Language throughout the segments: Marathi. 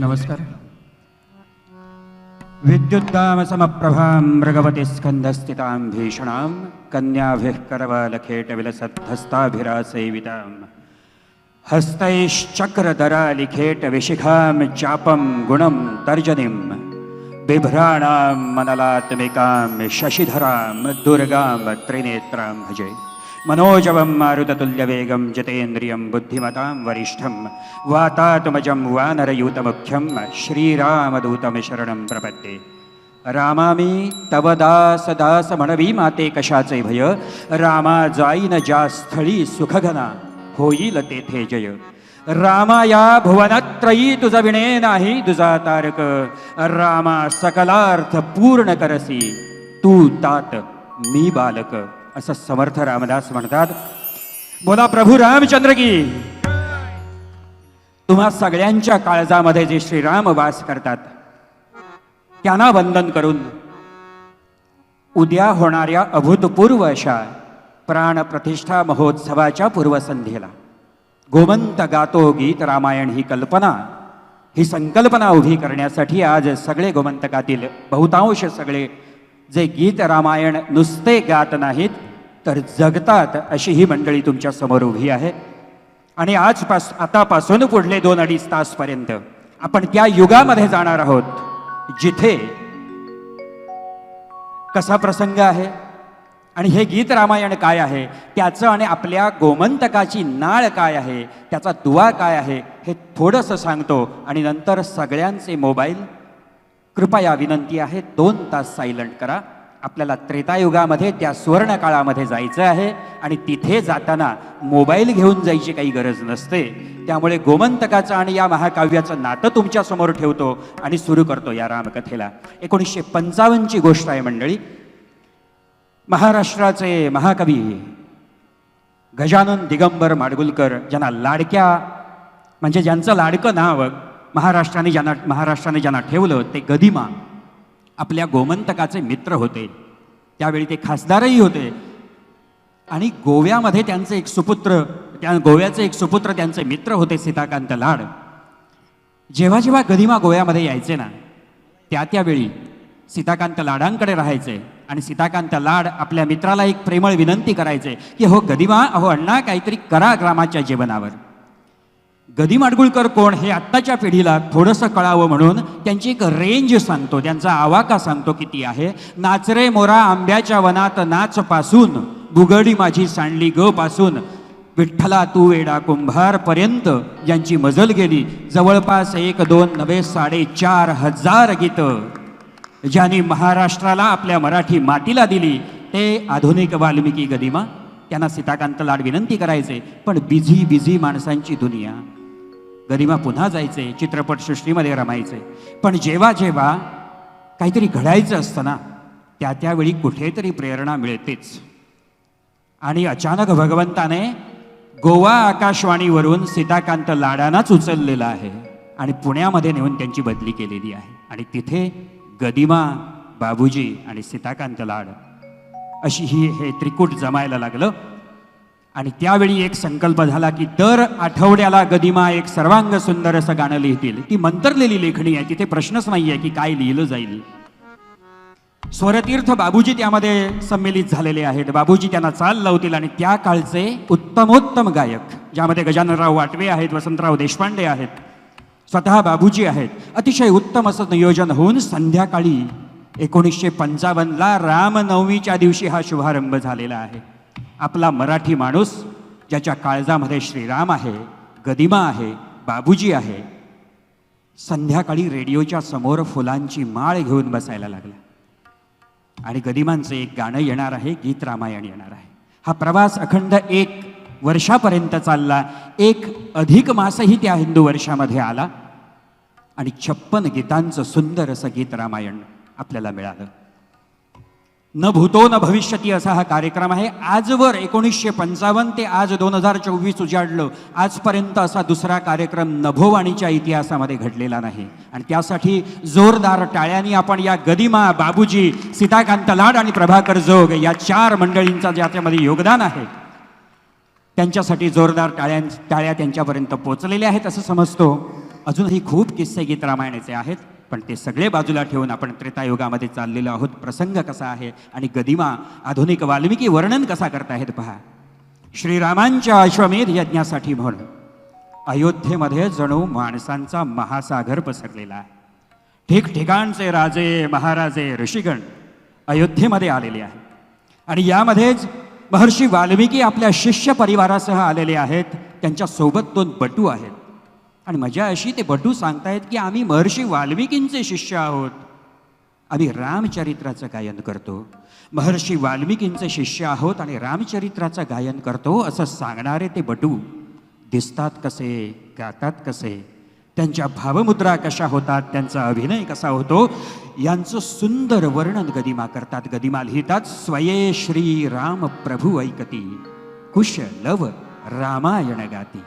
नमस्कार. विद्युद्दामसमप्रभां मृगवती स्कन्धस्थितां भीषणां कन्याभिः करवलखेटविलसद्धस्ताभिरासेवितां हस्तैश्चक्रधरालिखेटविशिखां चापं गुणं तर्जनीं बिभ्राणां मनलात्मिकां शशिधरां दुर्गां त्रिनेत्रां भजे। मनोजवं मारुततुल्यवेगं जितेन्द्रियं बुद्धिमतां वरिष्ठं वातात्मजं वानरयूतमुख्यं श्रीरामदूतं शरणं प्रपद्ये रामामी तव दास दास म्हणवी माते कशाचे भय? रामा जाईन ज्या स्थळी सुखघना होईल तेथे जय। रामा या भुवनत्रयी तुझ विणे नाही तुझा तारक रामा सकलार्थ पूर्ण करसी तू तात मी बालक। असं समर्थ रामदास म्हणतात. बोला प्रभू रामचंद्र की. तुम्हा सगळ्यांच्या काळजामध्ये जे श्रीराम वास करतात त्यांना वंदन करून उद्या होणाऱ्या अभूतपूर्व अशा प्राणप्रतिष्ठा महोत्सवाच्या पूर्वसंध्येला गोमंत गातो गीत रामायण ही कल्पना ही संकल्पना उभी करण्यासाठी आज सगळे गोमंतकातील बहुतांश सगळे जे गीत रामायण नुसते गात नाहीत तर जगतात अशी ही मंडळी तुमच्यासमोर उभी आहे. आणि आजपास आतापासून पुढले दोन अडीच तासपर्यंत आपण त्या युगामध्ये जाणार आहोत जिथे कसा प्रसंग आहे आणि हे गीत रामायण काय आहे त्याचं आणि आपल्या गोमंतकाची नाळ काय आहे त्याचा दुवा काय आहे हे थोडंसं सांगतो आणि नंतर सगळ्यांचे मोबाईल कृपया विनंती आहे दोन तास सायलंट करा. आपल्याला त्रेतायुगामध्ये त्या सुवर्ण काळामध्ये जायचं आहे आणि तिथे जाताना मोबाईल घेऊन जायची काही गरज नसते. त्यामुळे गोमंतकाचं आणि या महाकाव्याचं नातं तुमच्यासमोर ठेवतो आणि सुरू करतो या रामकथेला. एकोणीसशे पंचावन्नची गोष्ट आहे मंडळी. महाराष्ट्राचे महाकवी गजानन दिगंबर माडगुलकर ज्यांना लाडक्या म्हणजे ज्यांचं लाडकं नाव महाराष्ट्राने ज्यांना महाराष्ट्राने ज्यांना ठेवलं ते गदिमा. आपल्या गोमंतकाचे मित्र होते. त्यावेळी ते खासदारही होते. आणि गोव्यामध्ये त्यांचे एक सुपुत्र त्या गोव्याचे एक सुपुत्र त्यांचे मित्र होते सीताकांत लाड. जेव्हा जेव्हा गदिमा गोव्यामध्ये यायचे ना त्या त्यावेळी सीताकांत लाडांकडे राहायचे आणि सीताकांत लाड आपल्या मित्राला एक प्रेमळ विनंती करायचे की हो गदिमा अहो अण्णा काहीतरी करा ग्रामाच्या जीवनावर. गदी माडगुळकर कोण हे आत्ताच्या पिढीला थोडंसं कळावं म्हणून त्यांची एक रेंज सांगतो त्यांचा आवाका सांगतो किती आहे. नाचरे मोरा आंब्याच्या वनात नाच पासून बुगडी माझी सांडली ग पासून विठ्ठला तू वेडा कुंभारपर्यंत ज्यांची मजल गेली. जवळपास एक दोन नवे साडेचार हजार गीतं. ज्यांनी महाराष्ट्राला आपल्या मराठी मातीला दिली ते आधुनिक वाल्मिकी गदिमा त्यांना सीताकांत लाड विनंती करायचे पण बिझी बिझी माणसांची दुनिया. गरिमा पुन्हा जायचे चित्रपटसृष्टीमध्ये रमायचे. पण जेव्हा जेव्हा काहीतरी घडायचं असतं ना त्या त्यावेळी कुठेतरी प्रेरणा मिळतेच. आणि अचानक भगवंताने गोवा आकाशवाणीवरून सीताकांत लाडानाच उचललेला आहे आणि पुण्यामध्ये नेऊन त्यांची बदली केलेली आहे. आणि तिथे गदिमा बाबूजी आणि सीताकांत लाड अशी ही हे त्रिकूट जमायला लागलं. आणि त्यावेळी एक संकल्प झाला की दर आठवड्याला गदिमा एक सर्वांग सुंदर असं गाणं लिहितील. ती मंतरलेली लेखणी आहे तिथे प्रश्नच नाही आहे की काय लिहिलं जाईल. स्वरतीर्थ बाबूजी त्यामध्ये संमिलित झालेले आहेत. बाबूजी त्यांना चाल लावतील आणि त्या काळचे उत्तमोत्तम गायक ज्यामध्ये गजाननराव वाटवे आहेत वसंतराव देशपांडे आहेत स्वतः बाबूजी आहेत अतिशय उत्तम असं नियोजन होऊन संध्याकाळी एकोणीसशे पंचावन्नला रामनवमीच्या दिवशी हा शुभारंभ झालेला आहे. आपला मराठी माणूस ज्याच्या काळजामध्ये श्रीराम आहे गदिमा आहे बाबूजी आहे संध्याकाळी रेडिओच्या समोर फुलांची माळ घेऊन बसायला लागला. आणि गदिमांचं एक गाणं येणार आहे गीत रामायण येणार आहे. हा प्रवास अखंड एक वर्षापर्यंत चालला. एक अधिक मासही त्या हिंदू वर्षामध्ये आला. आणि छप्पन गीतांचं सुंदर असं गीत रामायण आपल्याला मिळालं. न भूतो न भविष्यती असा हा कार्यक्रम आहे. आजवर एकोणीसशे पंचावन्न ते आज दोन हजार चोवीस उजाडलं. आजपर्यंत असा दुसरा कार्यक्रम नभोवाणीच्या इतिहासामध्ये घडलेला नाही. आणि त्यासाठी जोरदार टाळ्यांनी आपण या गदिमा बाबूजी सीताकांत लाड आणि प्रभाकर जोग या चार मंडळींचा ज्याच्यामध्ये योगदान आहे त्यांच्यासाठी जोरदार टाळ्यां टाळ्या त्यांच्यापर्यंत पोचलेल्या आहेत असं समजतो. अजूनही खूप किस्से गीत रामायणाचे आहेत. पण ते सगळे बाजूला ठेवून आपण त्रेतायुगामध्ये चाललेलो आहोत. प्रसंग कसा आहे आणि गदिमा आधुनिक वाल्मिकी वर्णन कसा करतायत पहा. श्रीरामांच्या अश्वमेध यज्ञासाठी म्हणून अयोध्येमध्ये जणू माणसांचा महासागर पसरलेला आहे. ठिकठिकाणचे राजे महाराजे ऋषीगण अयोध्येमध्ये आलेले आहेत. आणि यामध्येच महर्षी वाल्मिकी आपल्या शिष्य परिवारासह आलेले आहेत. त्यांच्यासोबत दोन बटू आहेत. आणि मजा अशी ते बटू सांगतायत की आम्ही महर्षी वाल्मिकींचे शिष्य आहोत. आम्ही रामचरित्राचं गायन करतो. महर्षी वाल्मिकींचे शिष्य आहोत आणि रामचरित्राचं गायन करतो असं सांगणारे ते बटू दिसतात कसे गातात कसे त्यांच्या भावमुद्रा कशा होतात त्यांचा अभिनय कसा होतो यांचं सुंदर वर्णन गदिमा करतात. गदिमा लिहितात स्वये श्री राम प्रभू ऐकती कुश लव रामायण गाती.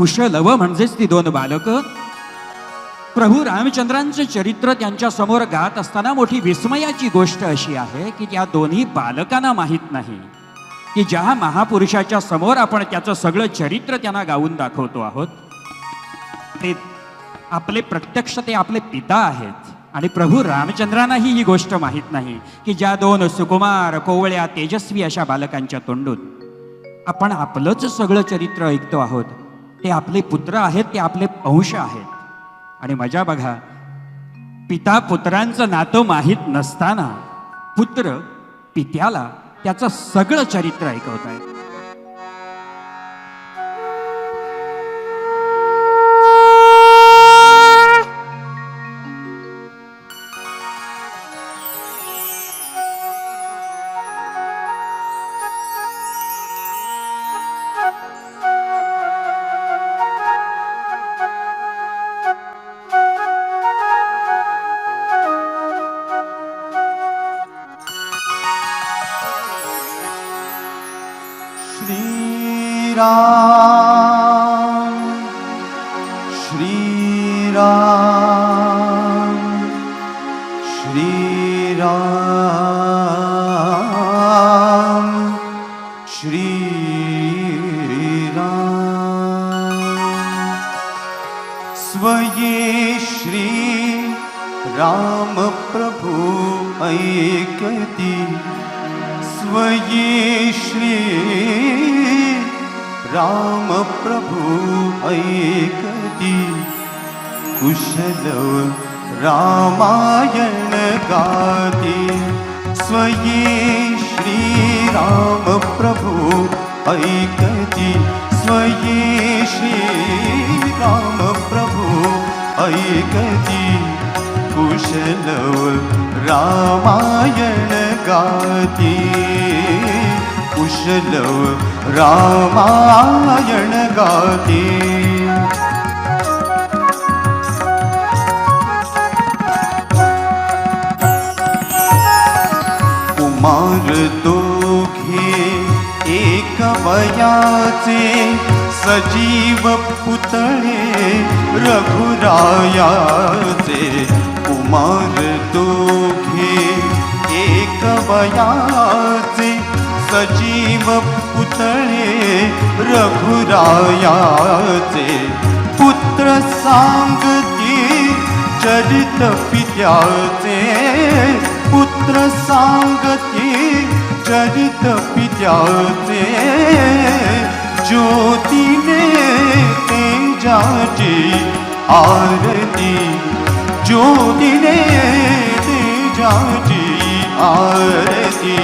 कुशलव म्हणजेच ती दोन बालकं. प्रभू रामचंद्रांचं चरित्र त्यांच्यासमोर गात असताना मोठी विस्मयाची गोष्ट अशी आहे की त्या दोन्ही बालकांना माहीत नाही. की ज्या महापुरुषाच्या समोर आपण त्याचं सगळं चरित्र त्यांना गाऊन दाखवतो आहोत ते आपले प्रत्यक्ष ते आपले पिता आहेत. आणि प्रभू रामचंद्रांनाही ही गोष्ट माहीत नाही की ज्या दोन सुकुमार कोवळ्या तेजस्वी अशा बालकांच्या तोंडून आपण आपलंच सगळं चरित्र ऐकतो आहोत. ते आपले पुत्र आहेत ते आपले अंश आहेत. आणि मजा बघा पिता पुत्रांचं नातं माहीत नसताना पुत्र पित्याला त्याचं सगळं चरित्र ऐकवत आहे श्रीराम स्वये श्री राम प्रभु ऐकती स्वये श्री राम प्रभु ऐकती कुशल रामायण गाती स्वये श्री प्रभु ऐकति जी स्वयेशी राम प्रभु की कुशल रामायण गाति। कुशलव रामायण गाति। रघुरायाचे सजीव पुतळे रघुरायाचे कुमार दोघे एक वयाचे सजीव पुतळे रघुरायाचे पुत्र सांगती चरित पित्याचे पुत्र सांगती चरित पित्याचे ज्योतीने तेजाची आरती. ज्योतीने तेजाची आरती.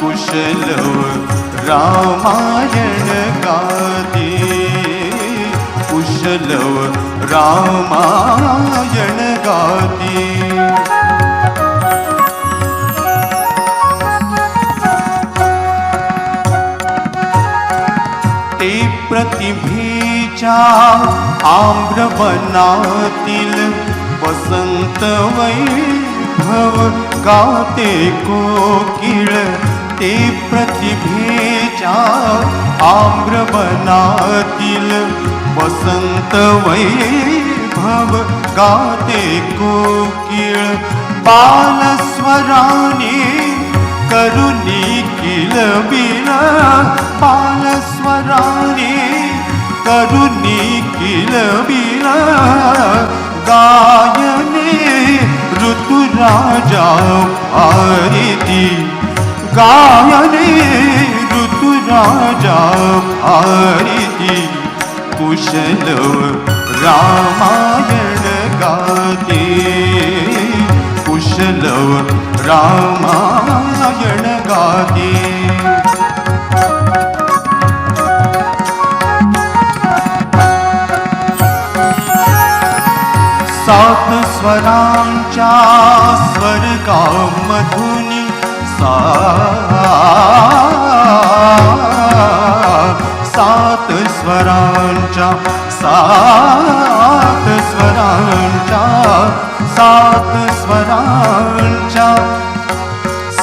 कुशल रामायण गाते. कुशल रामायण गाती. प्रतिभेच्या आम्रवनातील वसंत वैभव गाते कोकिळ. ते प्रतिभेच्या आम्रवनातील वसंत वैभव गाते कोकिळ. बालस्वराने करुणी किलबिला बालस्वराने करुणी किलबिला गायने ऋतुराजा भारती गायने ऋतुराजा भारती कुशलव रामायण गाते कुशलव रामायण लागी सात स्वरांच्या स्वर्गामधुनी सा सात स्वरांच्या सात स्वरांच्या सात स्वरांच्या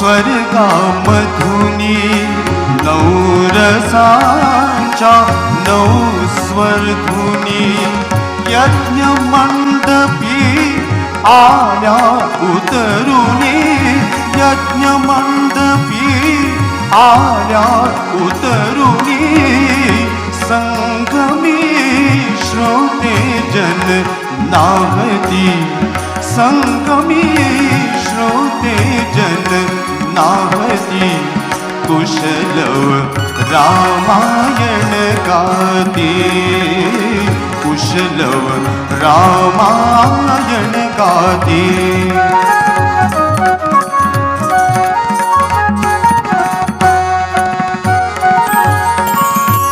स्वर्गामधुनी नऊ रसांच्या नऊ स्वरधुनी यज्ञ मंडपी आल्या उतरुनी यज्ञ मंडपी आल्या उतरुनी संगमी श्रोते जन नावती संगमी श्रोते जन नावती कुशलव रामायण गाते. कुशलव रामायण गाते.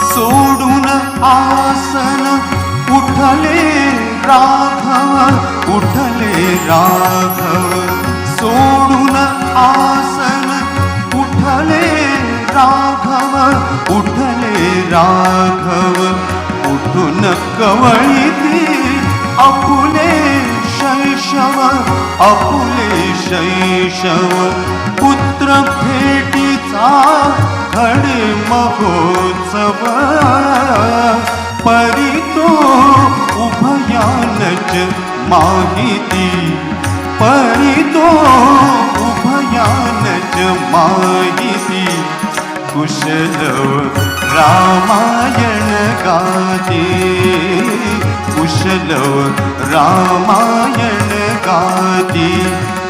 सोडून आसन उठले राघव उठले राघव. कवळीती आपुले शैशव आपुले शैशव. पुत्र भेटीचा घडे महोत्सव. परी तो उभयानच माहिती. परी तो उभयानच माहिती. कुशलव रामायण गाते। कुशलव रामायण गाते।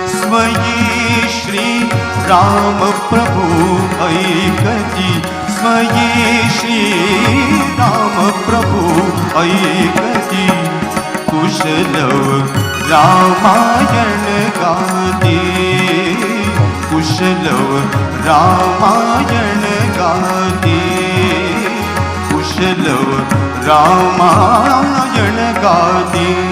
स्वयी श्री राम प्रभू ऐकती। स्वयी श्री राम प्रभू ऐकती। कुशलव रामायण गाते। कुशलव रामायण गाते कुशलव रामायण गाते